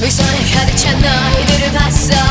위선에 가득 찬 너희들을 봤어.